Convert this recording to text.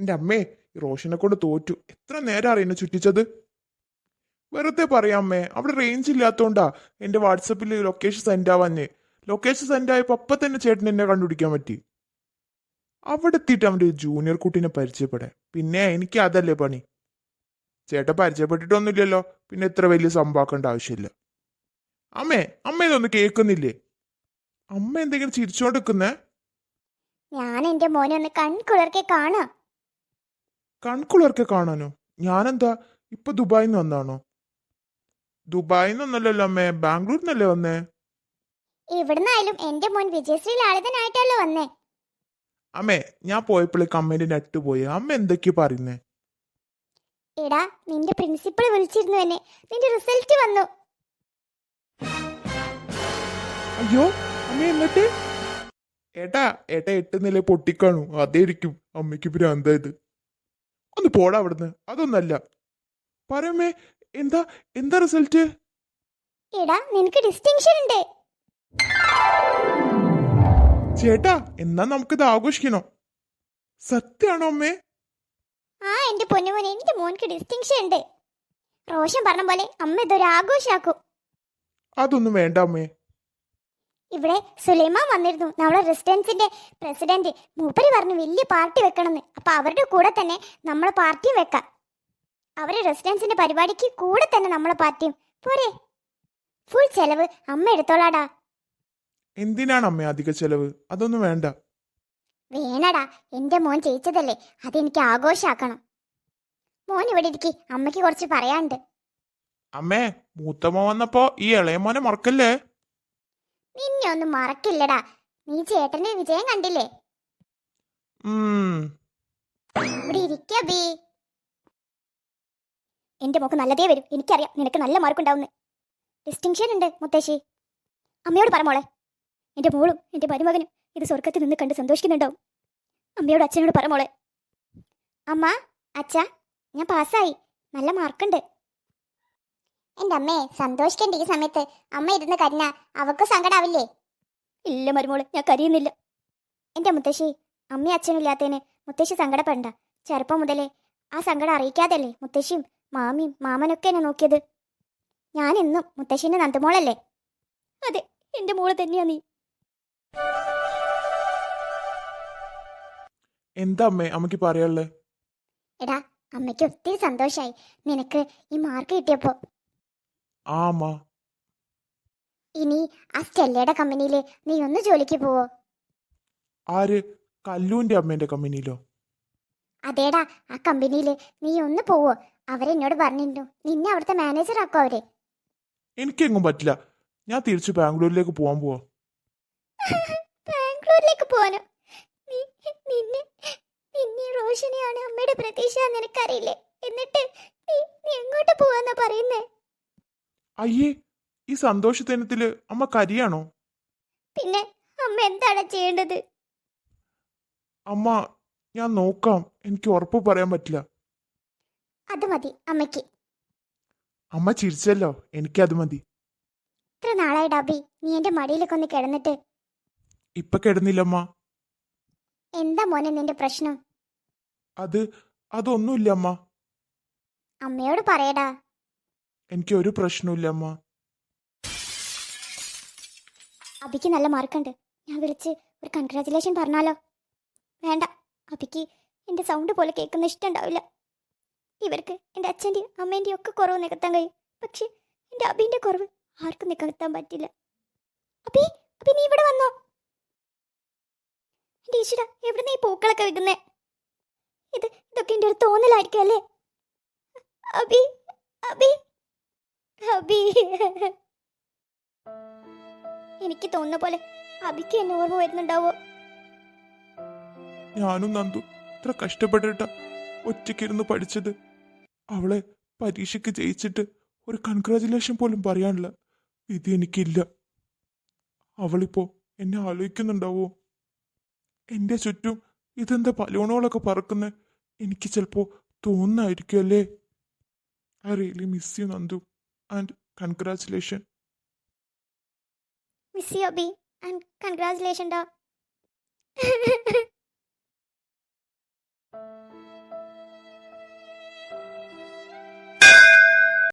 എന്റെ അമ്മേ ഈ റോഷനെ കൊണ്ട് തോറ്റു. എത്ര നേരം അറിയുന്നു ചുറ്റിച്ചത്? വെറുതെ പറയാം അമ്മേ അവിടെ റേഞ്ച് ഇല്ലാത്തോണ്ടാ എന്റെ വാട്സപ്പിൽ ലൊക്കേഷൻ സെൻഡ് ആവാഞ്ഞ്. ലൊക്കേഷൻ സെൻഡ് ആയപ്പോൾ അപ്പം തന്നെ ചേട്ടൻ എന്നെ കണ്ടുപിടിക്കാൻ പറ്റി. അവിടെ എത്തിയിട്ട് അവന്റെ ജൂനിയർ കുട്ടീനെ പരിചയപ്പെടാൻ പിന്നെ എനിക്ക് അതല്ലേ പണി. ചേട്ടൻ പരിചയപ്പെട്ടിട്ടൊന്നുമില്ലല്ലോ. പിന്നെ ഇത്ര വലിയ സംഭവാക്കേണ്ട ആവശ്യമില്ല. അമ്മേ അമ്മ ഇതൊന്ന് കേൾക്കുന്നില്ലേ? അമ്മ എന്തെങ്കിലും ചിരിച്ചോണ്ടിരിക്കുന്നേ? ഞാൻ എന്റെ മോനെ ഒന്ന് കൺകുളർക്കെ കാണാം. കൺകുളർക്ക് കാണാനോ? ഞാനെന്താ? ഇപ്പൊ ദുബായിൽ നിന്ന് വന്നാണോ? ദുബായിൽ നിന്നല്ലല്ലോ അമ്മേ. ബാംഗ്ലൂരിൽ നിന്നല്ലേ വന്നേ? ഇവിടുന്നായാലും എന്റെ മോൻ വിജയശ്രീ ലാളിതനായിട്ടല്ലോ വന്നേ. അമ്മേ ഞാൻ പോയപ്പോഴേക്ക് അമ്മേന്റെ നെട്ട് പോയി. അമ്മ എന്തൊക്കെയാ പറയുന്നേ? എടാ നിന്റെ പ്രിൻസിപ്പൾ വിളിച്ചിരുന്നു എന്നെ. നിന്റെ റിസൾട്ട് വന്നു. അയ്യോ അമ്മ എന്നിട്ട്? ഏട്ടാ ഏട്ടാ എട്ട് നില പൊട്ടിക്കാണു. അതേയിരിക്കും അമ്മയ്ക്ക് ഭ്രാന്തായത് ഒന്ന് പോടാ അവിടുന്ന്. അതൊന്നല്ല. പരമേ എന്താ എന്താ റിസൾട്ട് എടാ നിനക്ക് ഡിസ്റ്റിങ്ഷൻ ഉണ്ട് ചേട്ടാ എന്നാ നമുക്കിത് ആഘോഷിക്കണോ. സത്യാണോ അമ്മേ? ആ എന്റെ പൊന്നുമോനെ എന്റെ മോൻക്ക് ഡിസ്റ്റിങ്ഷൻ ഉണ്ട് റോഷൻ പറഞ്ഞ പോലെ അമ്മ ഇതൊരു ആഘോഷാക്കും. അതൊന്നും വേണ്ട അമ്മേ. ഇവിടെ സുലൈമാൻ വന്നിരുന്നു. നമ്മളെ റെസിഡൻസിന്റെ പ്രസിഡന്റ് മൂപ്പര് പറഞ്ഞു വലിയ പാർട്ടി വെക്കണമെന്ന്. അപ്പൊ അവരുടെ കൂടെ തന്നെ നമ്മളെ പാർട്ടിയും വെക്കാം. അവരെ റെസിഡൻസിന്റെ പരിപാടിക്ക് കൂടെ തന്നെ നമ്മളെ പാർട്ടിയും. പോരെ. ഫുൾ ചെലവ് അമ്മ എടുത്തോളാടാ. എന്തിനാണ് അമ്മ അധിക ചെലവ്? അതൊന്നും വേണ്ട. വേണടാ. എന്റെ മോൻ ജയിച്ചതല്ലേ. അതെനിക്ക് ആഘോഷാക്കണം. മോൻ ഇവിടെ ഇരിക്കി. അമ്മയ്ക്ക് കുറച്ച് പറയാനുണ്ട്. അമ്മേ മൂത്തമ്മ വന്നപ്പോ ഈ ഇളയമോനെ മറക്കല്ലേ? നിന്നെ ഒന്നും മറക്കില്ലടാ. നീ ചേട്ടന്റെ വിജയം കണ്ടില്ലേ? ഉം. ഇവിടെ ഇരിക്ക ബി എന്റെ മോക്ക് നല്ലതേ വരും. എനിക്കറിയാം നിനക്ക് നല്ല മാർക്ക് ഉണ്ടാവുന്നു. ഡിസ്റ്റിങ്ഷൻ ഉണ്ട് മുത്തശ്ശി. അമ്മയോട് പറ മോളെ. എന്റെ മോളും എന്റെ മരുമകനും ഇത് സ്വർഗത്തിൽ നിന്ന് കണ്ട് സന്തോഷിക്കുന്നുണ്ടാവും. അമ്മയോട് അച്ഛനോട് പറ മോളെ. അമ്മ അച്ഛ ഞാൻ പാസ്സായി നല്ല മാർക്കുണ്ട് എന്റെ അമ്മേ സന്തോഷിക്കേണ്ട ഈ സമയത്ത് അമ്മ ഇരുന്ന് കരുന്ന അവക്ക് സങ്കടാവില്ലേ? ഇല്ല മരുമോൾ ഞാൻ കരയുന്നില്ല. എന്റെ മുത്തശ്ശി അമ്മയും അച്ഛനും ഇല്ലാത്തതിന് മുത്തശ്ശി സങ്കടപ്പെടണ്ട. ചെറുപ്പം മുതലേ ആ സങ്കടം അറിയിക്കാതല്ലേ മുത്തശ്ശിയും മാമിയും മാമനൊക്കെ എന്നെ നോക്കിയത്? ഞാൻ എന്നും മുത്തശ്ശിന്റെ നന്ദമോളല്ലേ? അതെ എന്റെ മോൾ തന്നെയാ നീ. എന്താ അമ്മേ അമ്മയ്ക്ക് പറയാനുള്ളേ? എടാ അമ്മയ്ക്ക് ഒത്തിരി സന്തോഷായി. നിനക്ക് ഈ മാർക്ക് കിട്ടിയപ്പോ ആ അമ്മ ഇനി ആ സ്റ്റെല്ലയുടെ കമ്പനിയിൽ നീ ഒന്ന് ജോലിക്ക് പോവോ. ആര്? കല്ലൂന്റെ അമ്മേന്റെ കമ്പനിയിലോ? അതേടാ ആ കമ്പനിയിൽ നീ ഒന്ന് പോവോ. അവരെന്നോട് പറഞ്ഞിരുന്നു നിന്നെ അവിടുത്തെ മാനേജർ ആക്കോ അവർ. എനിക്കെങ്ങും പറ്റില്ല. ഞാൻ തിരിച്ചു ബാംഗ്ലൂരിലേക്ക് പോവാൻ പോവാ. ബാംഗ്ലൂരിലേക്ക് പോവാനോ? നീ നിന്നെ നിന്നെ റോഷനെയാണ് അമ്മയുടെ പ്രതീക്ഷ നിനക്കറിയില്ലേ? എന്നിട്ട് നീ നീ എങ്ങോട്ട് പോവാന്നാ പറയുന്നേ? അയ്യേ ഈ സന്തോഷത്തിനത്തിൽ അമ്മ കരിയാണോ? പിന്നെ അമ്മ എന്താണ് ചെയ്യേണ്ടത്? അമ്മ ഞാൻ നോക്കാം. എനിക്ക് ഉറപ്പ് പറയാൻ പറ്റില്ല. അത് മതി അമ്മയ്ക്ക്. അമ്മ ചിരിച്ചല്ലോ. എനിക്ക് എനിക്കത് മതി. ഇത്ര നാളായി ഡാബി. നീ എന്റെ മടിയിലൊക്കെ ഒന്ന് കിടന്നിട്ട്. ഇപ്പൊ കിടന്നില്ലമ്മ. എന്താ മോനെ നിന്റെ പ്രശ്നം? അത് അതൊന്നുമില്ല അമ്മ അമ്മയോട് പറയടാ. എനിക്ക് ഒരു പ്രശ്നമില്ല അമ്മ. അബിക്ക് നല്ല മാർക്കുണ്ട്. ഞാൻ വിളിച്ച് ഒരു കൺഗ്രാചുലേഷൻ പറഞ്ഞാലോ? വേണ്ട. അബിക്ക് എന്റെ സൗണ്ട് പോലെ കേൾക്കുന്ന ഇഷ്ടമുണ്ടാവില്ല. ഇവർക്ക് എന്റെ അച്ഛന്റെയും അമ്മേന്റെയും ഒക്കെ കുറവ് നികത്താൻ കഴിയും. പക്ഷെ എന്റെ അബിന്റെ കുറവ് ആർക്കും നികത്താൻ പറ്റില്ല. അബി അബി നീ ഇവിടെ വന്നോ? എന്റെ ഈശ്വര എവിടെ നീ പൂക്കളൊക്കെ വെക്കുന്നേ ഇത് ഇതൊക്കെ എന്റെ ഒരു തോന്നലായിരിക്കും അല്ലേ? അബി അബി. അബി എനിക്ക് തോന്നുന്ന പോലെ അബിക്ക് എന്നെ ഓർമ്മ വരുന്നുണ്ടാവോ? ഞാനും നന്ദു ഇത്ര കഷ്ടപ്പെട്ടിട്ട ഒറ്റയ്ക്കിരുന്ന് പഠിച്ചത്. അവളെ പരീക്ഷയ്ക്ക് ജയിച്ചിട്ട് ഒരു കൺഗ്രാചുലേഷൻ പോലും പറയാനുള്ള വിധി എനിക്കില്ല. അവളിപ്പോ എന്നെ ആലോചിക്കുന്നുണ്ടാവോ? എന്റെ ചുറ്റും ഇതെന്താ പലോണോളൊക്കെ പറക്കുന്ന? എനിക്ക് ചിലപ്പോ തോന്നായിരിക്കും അല്ലേ I really miss you Nandu. and congratulations. Miss Yobi and congratulations, da.